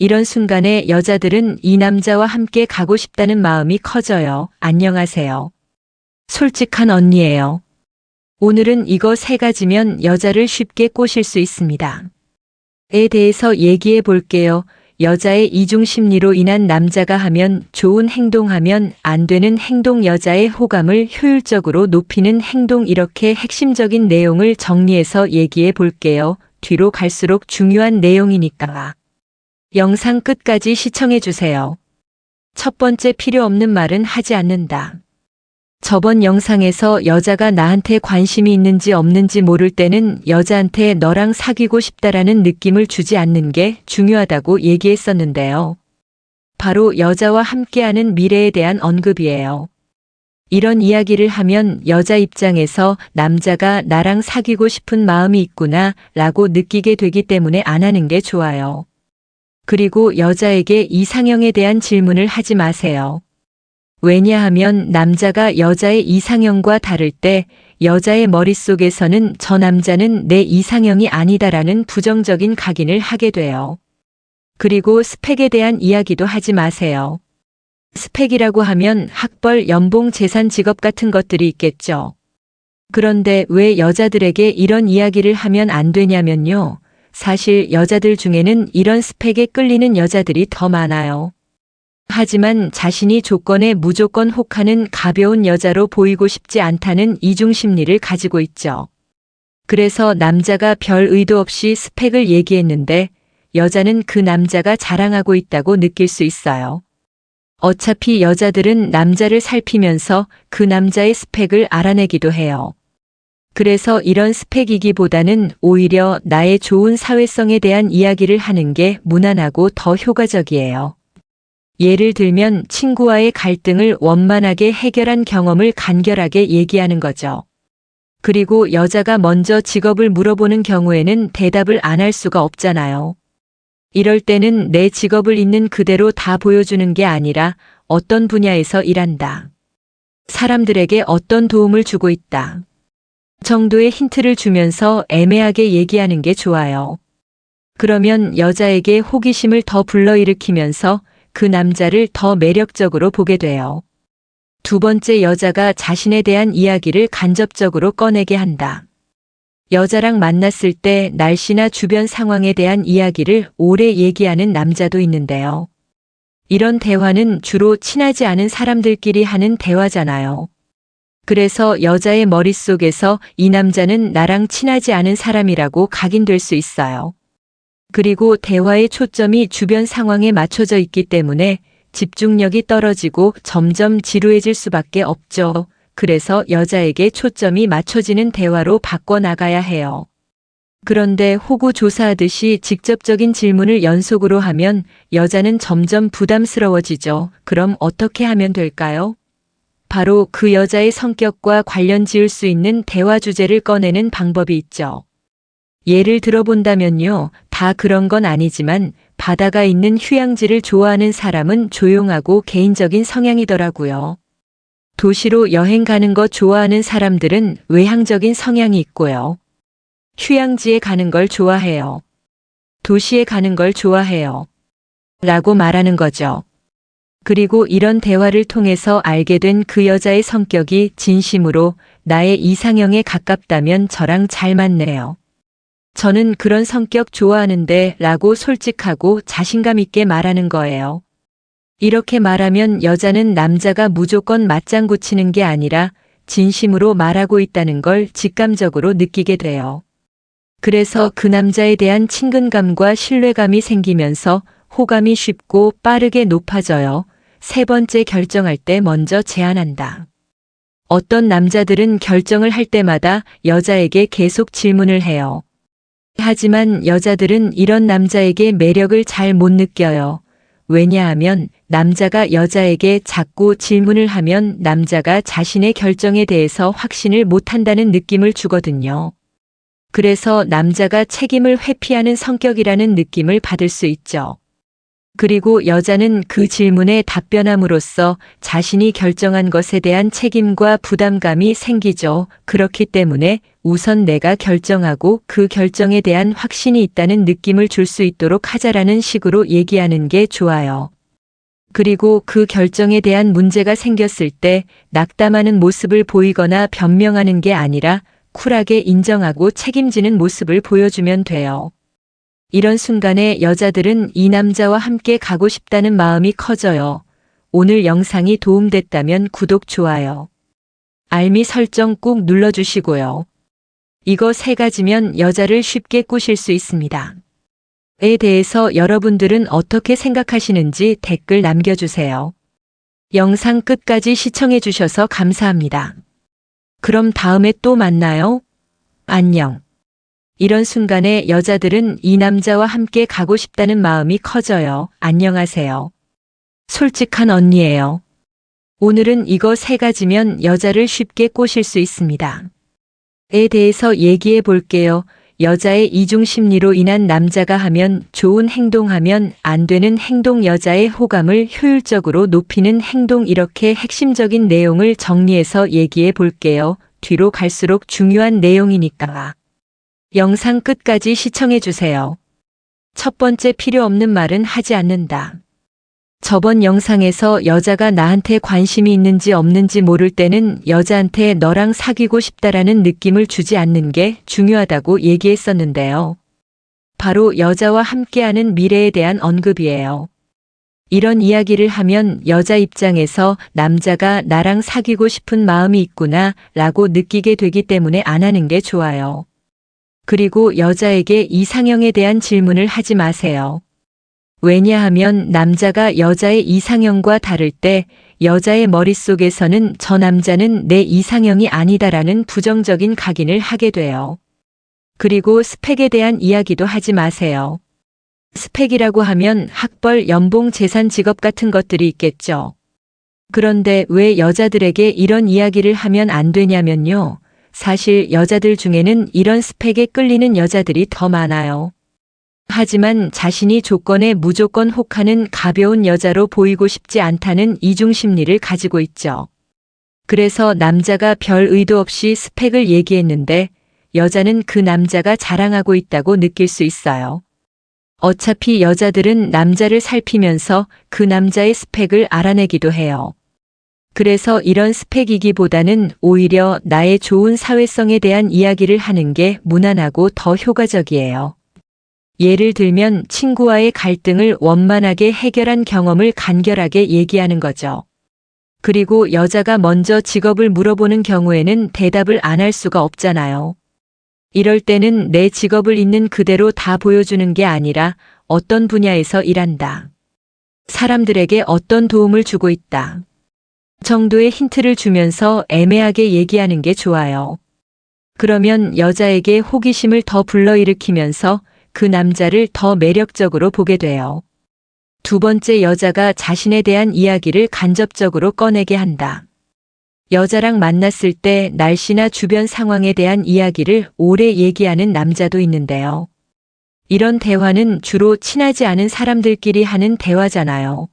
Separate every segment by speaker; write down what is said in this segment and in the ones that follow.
Speaker 1: 이런 순간에 여자들은 이 남자와 함께 가고 싶다는 마음이 커져요. 안녕하세요. 솔직한 언니예요. 오늘은 이거 세 가지면 여자를 쉽게 꼬실 수 있습니다. 에 대해서 얘기해 볼게요. 여자의 이중 심리로 인한 남자가 하면 좋은 행동하면 안 되는 행동 여자의 호감을 효율적으로 높이는 행동 이렇게 핵심적인 내용을 정리해서 얘기해 볼게요. 뒤로 갈수록 중요한 내용이니까. 영상 끝까지 시청해 주세요. 첫 번째 필요 없는 말은 하지 않는다. 저번 영상에서 여자가 나한테 관심이 있는지 없는지 모를 때는 여자한테 너랑 사귀고 싶다라는 느낌을 주지 않는 게 중요하다고 얘기했었는데요. 바로 여자와 함께하는 미래에 대한 언급이에요. 이런 이야기를 하면 여자 입장에서 남자가 나랑 사귀고 싶은 마음이 있구나 라고 느끼게 되기 때문에 안 하는 게 좋아요. 그리고 여자에게 이상형에 대한 질문을 하지 마세요. 왜냐하면 남자가 여자의 이상형과 다를 때 여자의 머릿속에서는 저 남자는 내 이상형이 아니다라는 부정적인 각인을 하게 돼요. 그리고 스펙에 대한 이야기도 하지 마세요. 스펙이라고 하면 학벌, 연봉, 재산, 직업 같은 것들이 있겠죠. 그런데 왜 여자들에게 이런 이야기를 하면 안 되냐면요. 사실 여자들 중에는 이런 스펙에 끌리는 여자들이 더 많아요. 하지만 자신이 조건에 무조건 혹하는 가벼운 여자로 보이고 싶지 않다는 이중 심리를 가지고 있죠. 그래서 남자가 별 의도 없이 스펙을 얘기했는데 여자는 그 남자가 자랑하고 있다고 느낄 수 있어요. 어차피 여자들은 남자를 살피면서 그 남자의 스펙을 알아내기도 해요. 그래서 이런 스펙이기보다는 오히려 나의 좋은 사회성에 대한 이야기를 하는 게 무난하고 더 효과적이에요. 예를 들면 친구와의 갈등을 원만하게 해결한 경험을 간결하게 얘기하는 거죠. 그리고 여자가 먼저 직업을 물어보는 경우에는 대답을 안 할 수가 없잖아요. 이럴 때는 내 직업을 있는 그대로 다 보여주는 게 아니라 어떤 분야에서 일한다. 사람들에게 어떤 도움을 주고 있다. 정도의 힌트를 주면서 애매하게 얘기하는 게 좋아요. 그러면 여자에게 호기심을 더 불러일으키면서 그 남자를 더 매력적으로 보게 돼요. 두 번째 여자가 자신에 대한 이야기를 간접적으로 꺼내게 한다. 여자랑 만났을 때 날씨나 주변 상황에 대한 이야기를 오래 얘기하는 남자도 있는데요. 이런 대화는 주로 친하지 않은 사람들끼리 하는 대화잖아요. 그래서 여자의 머릿속에서 이 남자는 나랑 친하지 않은 사람이라고 각인될 수 있어요. 그리고 대화의 초점이 주변 상황에 맞춰져 있기 때문에 집중력이 떨어지고 점점 지루해질 수밖에 없죠. 그래서 여자에게 초점이 맞춰지는 대화로 바꿔나가야 해요. 그런데 호구 조사하듯이 직접적인 질문을 연속으로 하면 여자는 점점 부담스러워지죠. 그럼 어떻게 하면 될까요? 바로 그 여자의 성격과 관련 지을 수 있는 대화 주제를 꺼내는 방법이 있죠. 예를 들어본다면요. 다 그런 건 아니지만 바다가 있는 휴양지를 좋아하는 사람은 조용하고 개인적인 성향이더라고요. 도시로 여행 가는 거 좋아하는 사람들은 외향적인 성향이 있고요. 휴양지에 가는 걸 좋아해요. 도시에 가는 걸 좋아해요. 라고 말하는 거죠. 그리고 이런 대화를 통해서 알게 된 그 여자의 성격이 진심으로 나의 이상형에 가깝다면 저랑 잘 맞네요. 저는 그런 성격 좋아하는데 라고 솔직하고 자신감 있게 말하는 거예요. 이렇게 말하면 여자는 남자가 무조건 맞장구 치는 게 아니라 진심으로 말하고 있다는 걸 직감적으로 느끼게 돼요. 그래서 그 남자에 대한 친근감과 신뢰감이 생기면서 호감이 쉽고 빠르게 높아져요. 세 번째 결정할 때 먼저 제안한다. 어떤 남자들은 결정을 할 때마다 여자에게 계속 질문을 해요. 하지만 여자들은 이런 남자에게 매력을 잘 못 느껴요. 왜냐하면 남자가 여자에게 자꾸 질문을 하면 남자가 자신의 결정에 대해서 확신을 못한다는 느낌을 주거든요. 그래서 남자가 책임을 회피하는 성격이라는 느낌을 받을 수 있죠. 그리고 여자는 그 질문에 답변함으로써 자신이 결정한 것에 대한 책임과 부담감이 생기죠. 그렇기 때문에 우선 내가 결정하고 그 결정에 대한 확신이 있다는 느낌을 줄 수 있도록 하자라는 식으로 얘기하는 게 좋아요. 그리고 그 결정에 대한 문제가 생겼을 때 낙담하는 모습을 보이거나 변명하는 게 아니라 쿨하게 인정하고 책임지는 모습을 보여주면 돼요. 이런 순간에 여자들은 이 남자와 함께 가고 싶다는 마음이 커져요. 오늘 영상이 도움됐다면 구독, 좋아요. 알미 설정 꾹 눌러주시고요. 이거 세 가지면 여자를 쉽게 꼬실 수 있습니다. 에 대해서 여러분들은 어떻게 생각하시는지 댓글 남겨주세요. 영상 끝까지 시청해주셔서 감사합니다. 그럼 다음에 또 만나요. 안녕. 이런 순간에 여자들은 이 남자와 함께 가고 싶다는 마음이 커져요. 안녕하세요. 솔직한 언니예요. 오늘은 이거 세 가지면 여자를 쉽게 꼬실 수 있습니다. 에 대해서 얘기해 볼게요. 여자의 이중 심리로 인한 남자가 하면 좋은 행동하면 안 되는 행동 여자의 호감을 효율적으로 높이는 행동 이렇게 핵심적인 내용을 정리해서 얘기해 볼게요. 뒤로 갈수록 중요한 내용이니까. 영상 끝까지 시청해 주세요. 첫 번째 필요 없는 말은 하지 않는다. 저번 영상에서 여자가 나한테 관심이 있는지 없는지 모를 때는 여자한테 너랑 사귀고 싶다라는 느낌을 주지 않는 게 중요하다고 얘기했었는데요. 바로 여자와 함께하는 미래에 대한 언급이에요. 이런 이야기를 하면 여자 입장에서 남자가 나랑 사귀고 싶은 마음이 있구나 라고 느끼게 되기 때문에 안 하는 게 좋아요. 그리고 여자에게 이상형에 대한 질문을 하지 마세요. 왜냐하면 남자가 여자의 이상형과 다를 때 여자의 머릿속에서는 저 남자는 내 이상형이 아니다라는 부정적인 각인을 하게 돼요. 그리고 스펙에 대한 이야기도 하지 마세요. 스펙이라고 하면 학벌, 연봉, 재산, 직업 같은 것들이 있겠죠. 그런데 왜 여자들에게 이런 이야기를 하면 안 되냐면요. 사실 여자들 중에는 이런 스펙에 끌리는 여자들이 더 많아요. 하지만 자신이 조건에 무조건 혹하는 가벼운 여자로 보이고 싶지 않다는 이중 심리를 가지고 있죠. 그래서 남자가 별 의도 없이 스펙을 얘기했는데 여자는 그 남자가 자랑하고 있다고 느낄 수 있어요. 어차피 여자들은 남자를 살피면서 그 남자의 스펙을 알아내기도 해요. 그래서 이런 스펙이기보다는 오히려 나의 좋은 사회성에 대한 이야기를 하는 게 무난하고 더 효과적이에요. 예를 들면 친구와의 갈등을 원만하게 해결한 경험을 간결하게 얘기하는 거죠. 그리고 여자가 먼저 직업을 물어보는 경우에는 대답을 안 할 수가 없잖아요. 이럴 때는 내 직업을 있는 그대로 다 보여주는 게 아니라 어떤 분야에서 일한다. 사람들에게 어떤 도움을 주고 있다. 정도의 힌트를 주면서 애매하게 얘기하는 게 좋아요. 그러면 여자에게 호기심을 더 불러일으키면서 그 남자를 더 매력적으로 보게 돼요. 두 번째 여자가 자신에 대한 이야기를 간접적으로 꺼내게 한다. 여자랑 만났을 때 날씨나 주변 상황에 대한 이야기를 오래 얘기하는 남자도 있는데요. 이런 대화는 주로 친하지 않은 사람들끼리 하는 대화잖아요.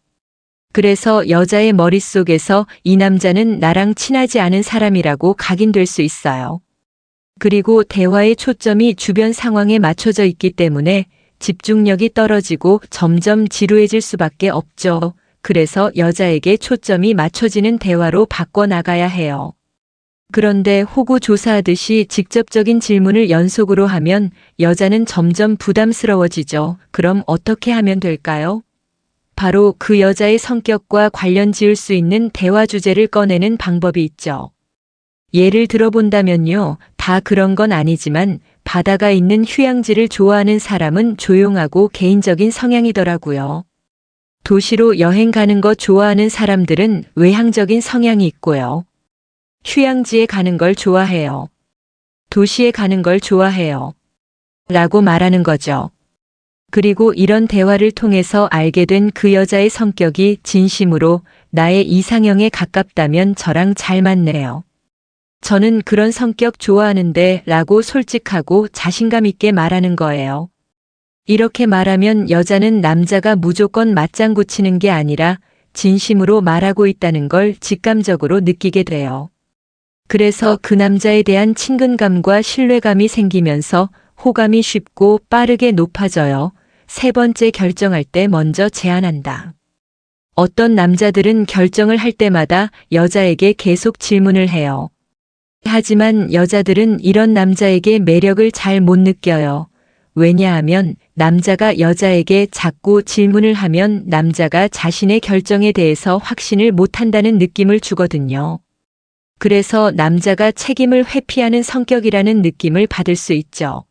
Speaker 1: 그래서 여자의 머릿속에서 이 남자는 나랑 친하지 않은 사람이라고 각인될 수 있어요. 그리고 대화의 초점이 주변 상황에 맞춰져 있기 때문에 집중력이 떨어지고 점점 지루해질 수밖에 없죠. 그래서 여자에게 초점이 맞춰지는 대화로 바꿔나가야 해요. 그런데 호구 조사하듯이 직접적인 질문을 연속으로 하면 여자는 점점 부담스러워지죠. 그럼 어떻게 하면 될까요? 바로 그 여자의 성격과 관련 지을 수 있는 대화 주제를 꺼내는 방법이 있죠. 예를 들어본다면요. 다 그런 건 아니지만 바다가 있는 휴양지를 좋아하는 사람은 조용하고 개인적인 성향이더라고요. 도시로 여행 가는 거 좋아하는 사람들은 외향적인 성향이 있고요. 휴양지에 가는 걸 좋아해요. 도시에 가는 걸 좋아해요. 라고 말하는 거죠. 그리고 이런 대화를 통해서 알게 된 그 여자의 성격이 진심으로 나의 이상형에 가깝다면 저랑 잘 맞네요. 저는 그런 성격 좋아하는데 라고 솔직하고 자신감 있게 말하는 거예요. 이렇게 말하면 여자는 남자가 무조건 맞장구 치는 게 아니라 진심으로 말하고 있다는 걸 직감적으로 느끼게 돼요. 그래서 그 남자에 대한 친근감과 신뢰감이 생기면서 호감이 쉽고 빠르게 높아져요. 세 번째 결정할 때 먼저 제안한다. 어떤 남자들은 결정을 할 때마다 여자에게 계속 질문을 해요. 하지만 여자들은 이런 남자에게 매력을 잘 못 느껴요. 왜냐하면 남자가 여자에게 자꾸 질문을 하면 남자가 자신의 결정에 대해서 확신을 못 한다는 느낌을 주거든요. 그래서 남자가 책임을 회피하는 성격이라는 느낌을 받을 수 있죠.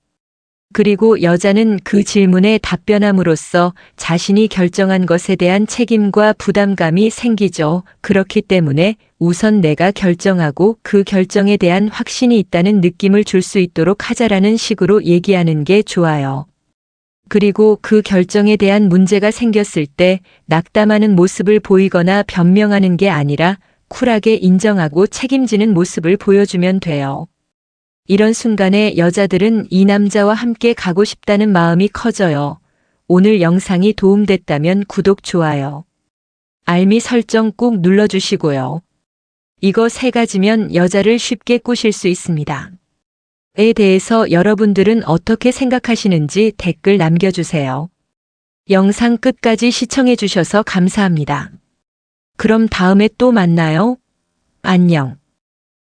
Speaker 1: 그리고 여자는 그 질문에 답변함으로써 자신이 결정한 것에 대한 책임과 부담감이 생기죠. 그렇기 때문에 우선 내가 결정하고 그 결정에 대한 확신이 있다는 느낌을 줄 수 있도록 하자라는 식으로 얘기하는 게 좋아요. 그리고 그 결정에 대한 문제가 생겼을 때 낙담하는 모습을 보이거나 변명하는 게 아니라 쿨하게 인정하고 책임지는 모습을 보여주면 돼요. 이런 순간에 여자들은 이 남자와 함께 가고 싶다는 마음이 커져요. 오늘 영상이 도움됐다면 구독, 좋아요. 알미 설정 꼭 눌러주시고요. 이거 세 가지면 여자를 쉽게 꼬실 수 있습니다. 에 대해서 여러분들은 어떻게 생각하시는지 댓글 남겨주세요. 영상 끝까지 시청해주셔서 감사합니다. 그럼 다음에 또 만나요. 안녕.